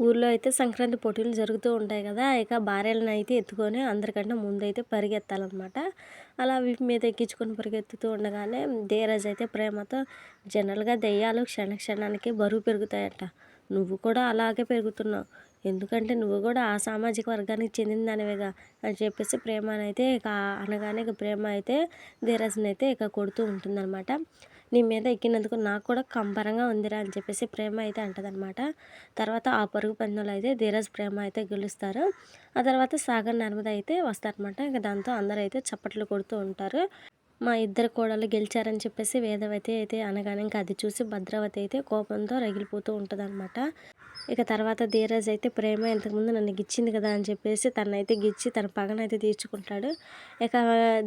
ఊర్లో అయితే సంక్రాంతి పోటీలు జరుగుతూ ఉంటాయి కదా ఇక భార్యలను అయితే ఎత్తుకొని అందరికంటే ముందైతే పరిగెత్తాలన్నమాట. అలా వీపు మీద ఎక్కించుకొని పరిగెత్తుతూ ఉండగానే ధీరజ్ అయితే ప్రేమతో జనరల్గా దెయ్యాలు క్షణ క్షణానికి బరువు పెరుగుతాయట. నువ్వు కూడా అలాగే పెరుగుతున్నావు. ఎందుకంటే నువ్వు కూడా ఆ సామాజిక వర్గానికి చెందిన దానివేగా అని చెప్పేసి ప్రేమనైతే ఇక అనగానే ఇక ప్రేమ అయితే ధీరజ్ని అయితే ఇక కొడుతూ ఉంటుందన్నమాట. నీ మీద ఎక్కినందుకు నాకు కూడా కంపరంగా ఉందిరా అని చెప్పేసి ప్రేమ అయితే అంటదనమాట తర్వాత ఆ పరుగు పందెంలో అయితే ధీరజ్ ప్రేమ అయితే గెలుస్తారు. ఆ తర్వాత సాగర్ నర్మద అయితే వస్తారనమాట ఇంకా దాంతో అందరూ అయితే చప్పట్లు కొడుతూ ఉంటారు. మా ఇద్దరు కోడలు గెలిచారని చెప్పేసి వేదవతి అయితే అనగానే ఇంకా అది చూసి భద్రావతి అయితే కోపంతో రగిలిపోతూ ఉంటుంది అనమాట ఇక తర్వాత ధీరజ్ అయితే ప్రేమ ఇంతకుముందు నన్ను గిచ్చింది కదా అని చెప్పేసి తనైతే గిచ్చి తన పగనైతే తీర్చుకుంటాడు. ఇక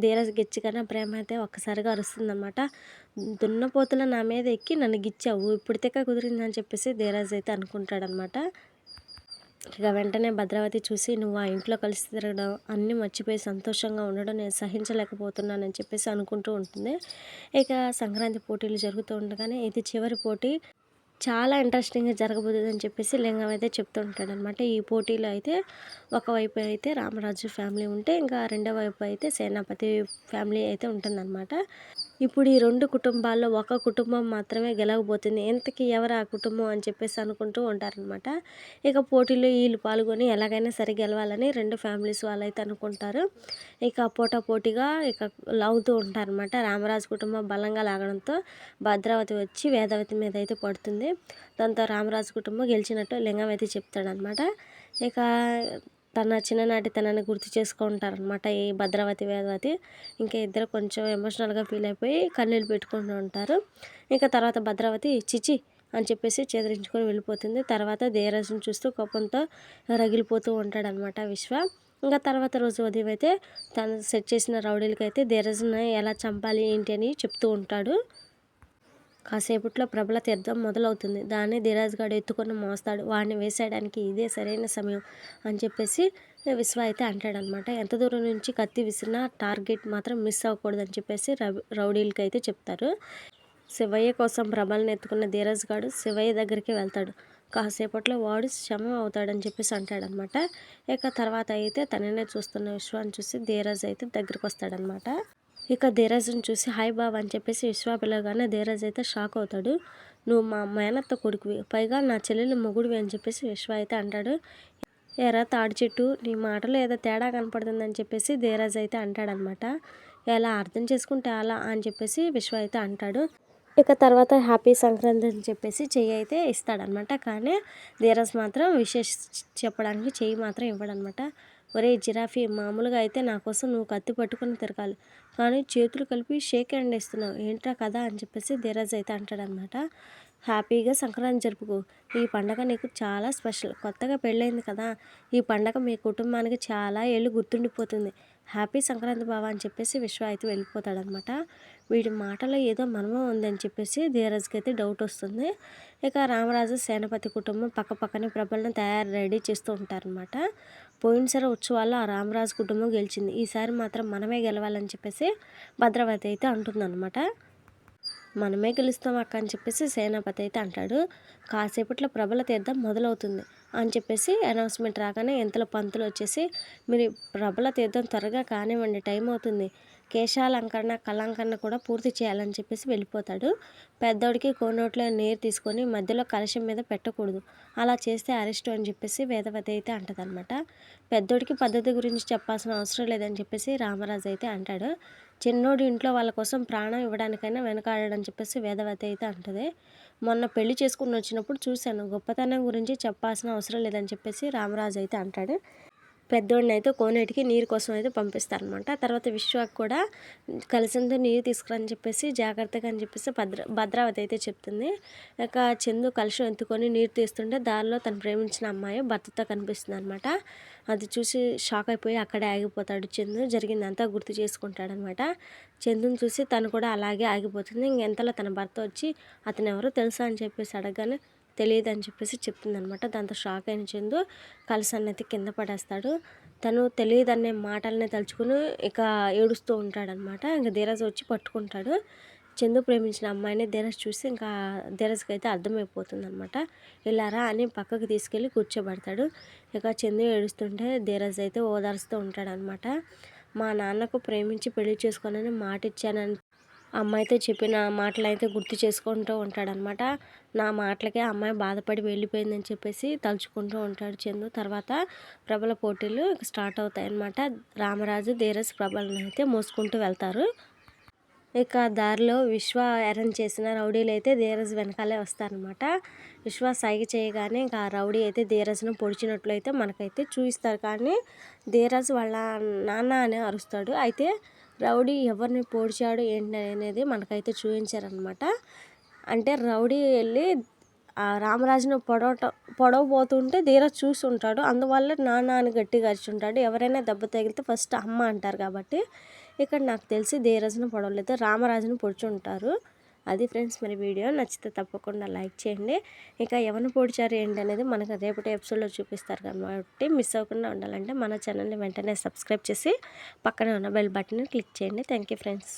ధీరజ్ గిచ్చి కన్నా ప్రేమ అయితే ఒక్కసారిగా అరుస్తుందన్నమాట. దున్నపోతుల నా మీద ఎక్కి నన్ను గిచ్చావు ఇప్పటికే కుదిరిందని చెప్పేసి ధీరజ్ అయితే అనుకుంటాడనమాట ఇక వెంటనే భద్రావతి చూసి నువ్వు ఆ ఇంట్లో కలిసి తిరగడం అన్నీ మర్చిపోయి సంతోషంగా ఉండడం నేను సహించలేకపోతున్నానని చెప్పేసి అనుకుంటూ ఉంటుంది. ఇక సంక్రాంతి పోటీలు జరుగుతూ ఉండగానే ఇది చివరి పోటీ. చాలా ఇంట్రెస్టింగ్గా జరగబోతుంది అని చెప్పేసి లింగం అయితే చెప్తూ ఉంటాడనమాట. ఈ పోటీలో అయితే ఒకవైపు అయితే రామరాజు ఫ్యామిలీ ఉంటే ఇంకా రెండో వైపు అయితే సేనాపతి ఫ్యామిలీ అయితే ఉంటుందన్నమాట. ఇప్పుడు ఈ రెండు కుటుంబాల్లో ఒక కుటుంబం మాత్రమే గెలవబోతుంది. ఎంతకి ఎవరు ఆ కుటుంబం అని చెప్పేసి అనుకుంటూ ఉంటారనమాట ఇక పోటీలో వీళ్ళు పాల్గొని ఎలాగైనా సరే గెలవాలని రెండు ఫ్యామిలీస్ వాళ్ళు అయితే అనుకుంటారు. ఇక పోటా పోటీగా ఇక లాగుతూ ఉంటారనమాట రామరాజు కుటుంబం బలంగా లాగడంతో భద్రావతి వచ్చి వేదవతి మీద అయితే పడుతుంది. దాంతో రామరాజు కుటుంబం గెలిచినట్టు లింగం అయితే చెప్తాడనమాట ఇక తన చిన్ననాటి తనని గుర్తు చేసుకుంటారనమాట ఈ భద్రావతి వేదవతి ఇంకా ఇద్దరు కొంచెం ఎమోషనల్గా ఫీల్ అయిపోయి కన్నీళ్ళు పెట్టుకుంటూ ఉంటారు. ఇంకా తర్వాత భద్రావతి చిచి అని చెప్పేసి చేదరించుకొని వెళ్ళిపోతుంది. తర్వాత దేరాజును చూస్తూ కోపంతో రగిలిపోతూ ఉంటాడనమాట విశ్వ. ఇంకా తర్వాత రోజు ఉదయం అయితే తను సెట్ చేసిన రౌడీలకైతే దేరాజును ఎలా చంపాలి ఏంటి అని చెప్తూ ఉంటాడు. కాసేపట్లో ప్రబల తీర్థం మొదలవుతుంది. దాన్ని ధీరాజ్గాడు ఎత్తుకొని మోస్తాడు. వాడిని వేసేయడానికి ఇదే సరైన సమయం అని చెప్పేసి విశ్వ అయితే అంటాడనమాట ఎంత దూరం నుంచి కత్తి విసిరినా టార్గెట్ మాత్రం మిస్ అవ్వకూడదని చెప్పేసి రౌడీలకి అయితే చెప్తారు. శివయ్య కోసం ప్రభల్ని ఎత్తుకున్న ధీరజ్ గాడు శివయ్య దగ్గరికి వెళ్తాడు. కాసేపట్లో వాడు శమ అవుతాడని చెప్పేసి అంటాడనమాట ఇక తర్వాత అయితే తననే చూస్తున్న విశ్వాన్ని చూసి ధీరజ్ అయితే దగ్గరికి వస్తాడనమాట ఇక ధీరజ్ని చూసి హాయ్ బాబా అని చెప్పేసి విశ్వ పిల్లగానే ధీరజ్ అయితే షాక్ అవుతాడు. నువ్వు మా మేనత్త కొడుకువి. పైగా నా చెల్లెలు మొగుడివి అని చెప్పేసి విశ్వ అయితే అంటాడు. ఎరా తాడి చెట్టు నీ మాటలో ఏదో తేడా కనపడుతుందని చెప్పేసి ధీరజ్ అయితే అంటాడనమాట. ఎలా అర్థం చేసుకుంటే అలా అని చెప్పేసి విశ్వ అయితే అంటాడు. ఇక తర్వాత హ్యాపీ సంక్రాంతి అని చెప్పేసి చెయ్యి అయితే ఇస్తాడనమాట. కానీ ధీరజ్ మాత్రం విశేష చెప్పడానికి చెయ్యి మాత్రం ఇవ్వడనమాట. ఒరే జిరాఫీ మామూలుగా అయితే నా కోసం నువ్వు కత్తి పట్టుకుని తిరగాలి. కానీ చేతులు కలిపి షేక్ హ్యాండ్ ఇస్తున్నావు ఏంట్రా కదా అని చెప్పేసి ధీరజ్ అయితే అంటాడనమాట హ్యాపీగా సంక్రాంతి జరుపుకో. ఈ పండగ నీకు చాలా స్పెషల్. కొత్తగా పెళ్ళైంది కదా. ఈ పండగ మీ కుటుంబానికి చాలా ఏళ్ళు గుర్తుండిపోతుంది. హ్యాపీ సంక్రాంతి బావ అని చెప్పేసి విశ్వ అయితే వెళ్ళిపోతాడనమాట వీడి మాటలో ఏదో మర్మం ఉందని చెప్పేసి ధీరజ్కి అయితే డౌట్ వస్తుంది. ఇక రామరాజు సేనపతి కుటుంబం పక్క పక్కనే ప్రభలను తయారు రెడీ చేస్తూ ఉంటారనమాట పోయినసారి ఉత్సవాల్లో ఆ రామరాజు కుటుంబం గెలిచింది. ఈసారి మాత్రం మనమే గెలవాలని చెప్పేసి భద్రవతి అయితే అంటుందన్నమాట. మనమే గెలుస్తాం అక్క అని చెప్పేసి సేనాపతి అయితే అంటాడు. కాసేపట్లో ప్రబల తీర్థం మొదలవుతుంది అని చెప్పేసి అనౌన్స్మెంట్ రాగానే ఎంతలో పంతులు వచ్చేసి మీరు ప్రబల తీర్థం త్వరగా కానివ్వండి టైం అవుతుంది. కేశాలంకరణ కళంకరణ కూడా పూర్తి చేయాలని చెప్పేసి వెళ్ళిపోతాడు. పెద్దోడికి కోనోట్లో నీరు తీసుకొని మధ్యలో కలశం మీద పెట్టకూడదు. అలా చేస్తే అరెస్ట్ అని చెప్పేసి వేదవతి అయితే అంటదనమాట పెద్దోడికి పద్ధతి గురించి చెప్పాల్సిన అవసరం లేదని చెప్పేసి రామరాజు అయితే అంటాడు. చిన్నోడు ఇంట్లో వాళ్ళ కోసం ప్రాణం ఇవ్వడానికైనా వెనకాడని చెప్పేసి వేదవతి అయితే అంటది. మొన్న పెళ్ళి చేసుకుని వచ్చినప్పుడు చూశాను. గొప్పతనం గురించి చెప్పాల్సిన అవసరం లేదని చెప్పేసి రామరాజు అయితే అంటాడు. పెద్దోడిని అయితే కోనేటికి నీరు కోసం అయితే పంపిస్తారనమాట తర్వాత విశ్వాక్ కూడా కలిసిందో నీరు తీసుకురని చెప్పేసి జాగ్రత్తగా అని చెప్పేసి భద్ర భద్రావతి అయితే చెప్తుంది. ఇక చందు కలుషం ఎత్తుకొని నీరు తీస్తుంటే దారిలో తను ప్రేమించిన అమ్మాయి భర్తతో కనిపిస్తుంది అనమాట అది చూసి షాక్ అయిపోయి అక్కడే ఆగిపోతాడు చందు. జరిగిందంతా గుర్తు చేసుకుంటాడనమాట చందుని చూసి తను కూడా అలాగే ఆగిపోతుంది. ఇంకెంతలో తన భర్త వచ్చి అతను ఎవరో తెలుసా? అని చెప్పేసి అడగగానే తెలియదు అని చెప్పేసి చెప్తుంది అనమాట దాంతో షాక్ అయిన చందు కలసాన్ని అయితే కింద పడేస్తాడు. తను తెలియదనే మాటలనే తలుచుకుని ఇక ఏడుస్తూ ఉంటాడనమాట ఇంకా ధీరజ్ వచ్చి పట్టుకుంటాడు. చందు ప్రేమించిన అమ్మాయిని ధీరజ్ చూసి ఇంకా ధీరజ్కి అయితే అర్థమైపోతుంది అనమాట ఇలారా అని పక్కకు తీసుకెళ్ళి కూర్చోబెడతాడు. ఇక చందు ఏడుస్తుంటే ధీరజ్ అయితే ఓదారుస్తూ ఉంటాడనమాట మా నాన్నకు ప్రేమించి పెళ్ళి చేసుకోనని మాట ఇచ్చానని అమ్మాయితో చెప్పిన మాటలు అయితే గుర్తు చేసుకుంటూ ఉంటాడనమాట. నా మాటలకే అమ్మాయి బాధపడి వెళ్ళిపోయిందని చెప్పేసి తలుచుకుంటూ ఉంటాడు చందు. తర్వాత ప్రబల పోటీలు స్టార్ట్ అవుతాయి అనమాట రామరాజు ధీరజ్ ప్రబలను అయితే మోసుకుంటూ వెళ్తారు. ఇక దారిలో విశ్వ అరేంజ్ చేసిన రౌడీలు అయితే ధీరజ్ వెనకాలే వస్తారనమాట విశ్వ సైగ చేయగానే ఇంకా ఆ రౌడీ అయితే ధీరజ్ను పొడిచినట్లు అయితే మనకైతే చూపిస్తారు. కానీ ధీరజ్ వాళ్ళ నాన్న అనే అరుస్తాడు. అయితే రౌడీ ఎవరిని పొడిచాడు ఏంటి అనేది మనకైతే చూపించారనమాట అంటే రౌడీ వెళ్ళి ఆ రామరాజును పొడవట పొడవబోతుంటే ధీరజ్ ఉంటాడు అందువల్ల నాన్న అని గట్టిగా ఎవరైనా దెబ్బ తగిలితే ఫస్ట్ అమ్మ అంటారు కాబట్టి. ఇక్కడ నాకు తెలిసి ధీరజ్ను పొడవలేదు రామరాజును పొడుచుంటారు. అది ఫ్రెండ్స్ మరి వీడియో నచ్చితే తప్పకుండా లైక్ చేయండి. ఇంకా ఎవరిని పొడిచారు ఏంటి అనేది మనకు రేపటి ఎపిసోడ్లో చూపిస్తారు కాబట్టి మిస్ అవ్వకుండా ఉండాలంటే మన ఛానల్ని వెంటనే సబ్స్క్రైబ్ చేసి పక్కనే ఉన్న బెల్ బటన్ని క్లిక్ చేయండి. Thank you friends